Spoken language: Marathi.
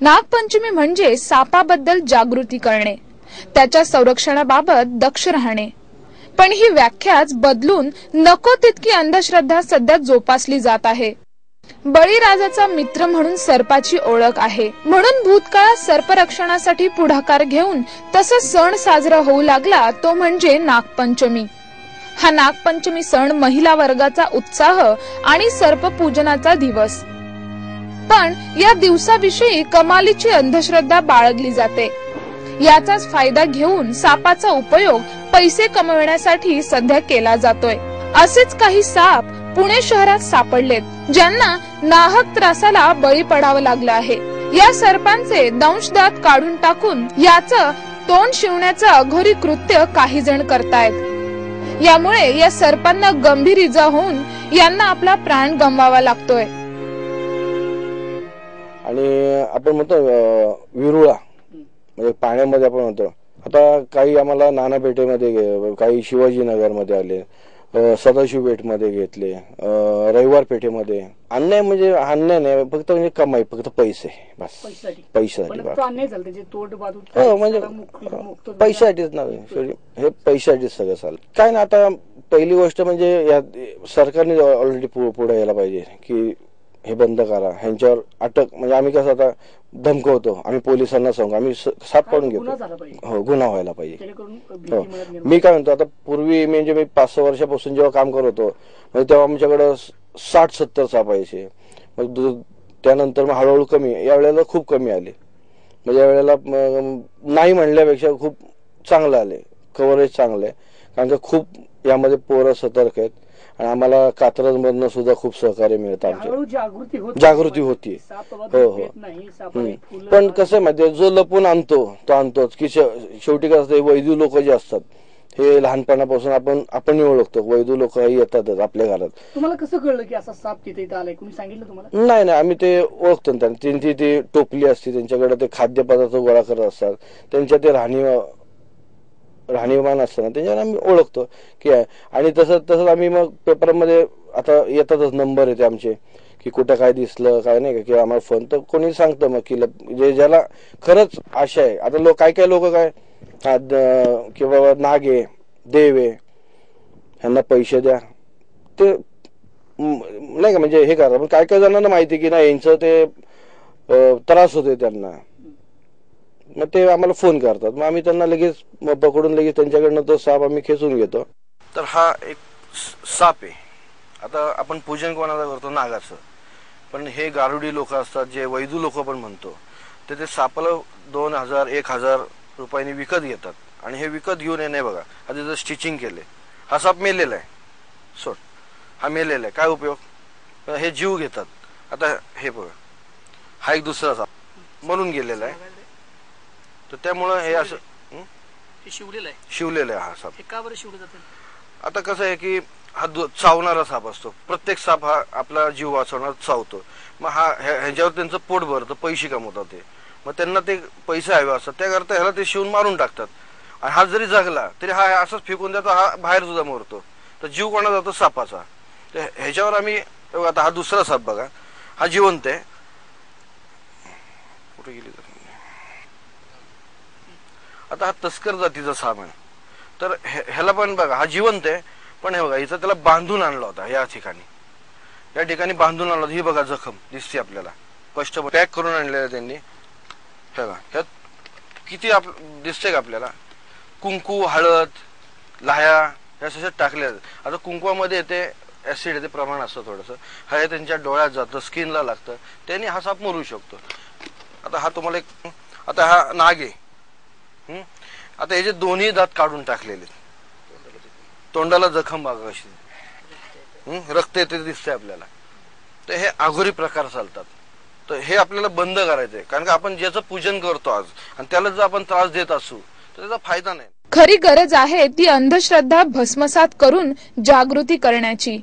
नागपंचमी म्हणजे सापाबद्दल जागृती करणे त्याच्या संरक्षणाबाबत दक्ष राहणे. पण ही व्याख्याच बदलून नको तितकी अंधश्रद्धा सध्या जोपासली जात आहे. बळीराजाचा मित्र म्हणून सर्पाची ओळख आहे. म्हणून भूतकाळात सर्परक्षणासाठी पुढाकार घेऊन तसा सण साजरा होऊ लागला तो म्हणजे नागपंचमी. हा नागपंचमी सण महिला वर्गाचा उत्साह आणि सर्पपूजनाचा दिवस. पण या दिवसाविषयी कमालीची अंधश्रद्धा बाळगली जाते. याचाच फायदा घेऊन सापाचा उपयोग पैसे कमविण्यासाठी सध्या केला जातोय. असेच काही साप पुणे शहरात सापडलेत ज्यांना नाहक त्रासाला बळी पडावं लागलं आहे. या सर्पांचे दंशदात काढून टाकून याच तोंड शिवण्याचं अघोरी कृत्य काही जण करतायत. यामुळे या सर्पांना गंभीर इजा होऊन यांना आपला प्राण गमवावा लागतोय. आणि आपण म्हणतो विरुळा म्हणजे पाण्यामध्ये आपण म्हणतो. आता काही आम्हाला नाना पेठेमध्ये गे- काही शिवाजीनगरमध्ये आले सदाशिव पेठमध्ये घेतले रविवार पेठेमध्ये. अन्याय म्हणजे अन्याय नाही फक्त म्हणजे कमाई फक्त पैसे बस. पैशासाठी. हो म्हणजे मुक्त- पैशासाठीच ना हे पैशासाठीच सगळं चाललं काय ना आता पहिली गोष्ट म्हणजे या सरकारने ऑलरेडी पुढे यायला पाहिजे की हे बंद करा. ह्यांच्यावर अटक म्हणजे आम्ही कसं आता धमकवतो आम्ही पोलिसांना सांगू आम्ही स- साफ काढून गुन्हा घेतो. हो गुन्हा व्हायला पाहिजे. हो. मी काय म्हणतो आता पूर्वी म्हणजे मी पाच सहा वर्षापासून जेव्हा काम करत होतो म्हणजे तेव्हा आमच्याकडं साठ सत्तर सापायचे मग दु- त्यानंतर मग हळूहळू कमी या वेळेला खूप कमी आले. म्हणजे या वेळेला म- नाही म्हणल्यापेक्षा खूप चांगलं आले. कव्हरेज चांगलं आहे. कारण का खूप यामध्ये पोरं सतर्क आहेत. आणि आम्हाला कात्रजमधनं सुद्धा खूप सहकार्य मिळतं आमच्या. जागृती होत. जागृती होती. साप हो, हो. पण कसं आहे माहितीये जो लपून आणतो तो आणतोच. की शेवटी कसं असतं, वैद्य लोक जे असतात हे लहानपणापासून आपण आपण ओळखतो. वैद्य लोक येतातच आपल्या घरात. तुम्हाला कसं कळलं की असा साप तिथे इथं आलाय? कुणी सांगितलं तुम्हाला? नाही नाही. आम्ही ते ओळखतो त्यांची ती टोपली असते त्यांच्याकडे ते खाद्यपदार्थ गोळा करत असतात. त्यांच्या ते राहणी राहणीमान असतं ना त्याच्यावर आम्ही ओळखतो. की आणि तसं तसंच आम्ही मग पेपरमध्ये आता येतातच नंबर येते आमचे की कुठं काय दिसलं काय नाही का किंवा आम्हाला फोन तर कोणी सांगतं मग की जे ज्याला खरंच आशा आहे. आता लोक काय काय लोक काय? हा, की बाबा नागे देवे देव आहे ह्यांना पैसे द्या. ते नाही का म्हणजे हे करा. पण काय काय जणांना माहिती की नाही यांचं ते त्रास होते त्यांना. मग ते आम्हाला फोन करतात. मग आम्ही त्यांना लगेच पकडून लगेच त्यांच्याकडनं तो साप आम्ही खेचून घेतो. तर हा एक साप आहे. आता आपण पूजन कोणाला करतो? नागाचं. पण हे गारुडी लोक असतात जे वैदू लोक पण म्हणतो. तर ते सापाला दोन हजार एक हजार रुपयांनी विकत घेतात. आणि हे विकत घेऊन येणे बघा. आधी जर स्टिचिंग केले. हा साप मेलेला आहे. सोड. हा मेलेला आहे. काय उपयोग? हे जीव घेतात. आता हे बघा. हा एक दुसरा साप. मरून गेलेला आहे. तर त्यामुळं हे असं हं? हे शिवलेलं आहे. शिवलेलं आहे हा साप. हे का बरं शिवलं जातं? आता कसं आहे की हा दु- चावणारा साप असतो. प्रत्येक साप हा आपला जीव वाचवणार चावतो. मग हा ह्या- ह्याच्यावर त्यांचं पोट भरतं पैसे कमवतात ते. मग त्यांना ते पैसे हवे असतात. त्याकरता ह्याला ते शिवून मारून टाकतात. आणि हा जरी जगला तरी हा असंच फेकून देतो हा बाहेर सुद्धा मरतो. तर जीव कोणा जातो? सापाचा. तर ह्याच्यावर आम्ही हे बघा, आता हा दुसरा साप बघा. हा जिवंत आहे. कुठे गेली तर? आता हा तस्कर जातीचा साप आहे. तर हे- ह्याला पण बघा हा जिवंत आहे. पण हे बघा इथं त्याला बांधून आणला होता या ठिकाणी. या ठिकाणी बांधून आणला होता ही बघा जखम दिसते आपल्याला. कष्ट पॅक करून आणलेलं त्यांनी. हे बघा ह्यात किती आप दिसते का आपल्याला? कुंकू हळद लाह्या ह्या सगळ्या टाकल्या आता कुंकवामध्ये येते ऍसिड येते प्रमाण असतं थोडंसं. हे त्यांच्या डोळ्यात जातं स्किनला लागतं. त्यांनी हा साप मरू शकतो. आता हा तुम्हाला एक आता हा नाग आहे. आता याचे दोन्ही दात काढून टाकलेले तोंडाला जखम बागाशी रक्त येते दिसते आपल्याला. तर हे आघोरी प्रकार चालतात. तर हे आपल्याला बंद करायचंय. कारण का आपण ज्याचं पूजन करतो आज आणि त्याला जर आपण त्रास देत असू तर त्याचा फायदा नाही. खरी गरज आहे ती अंधश्रद्धा भस्मसात करून जागृती करण्याची.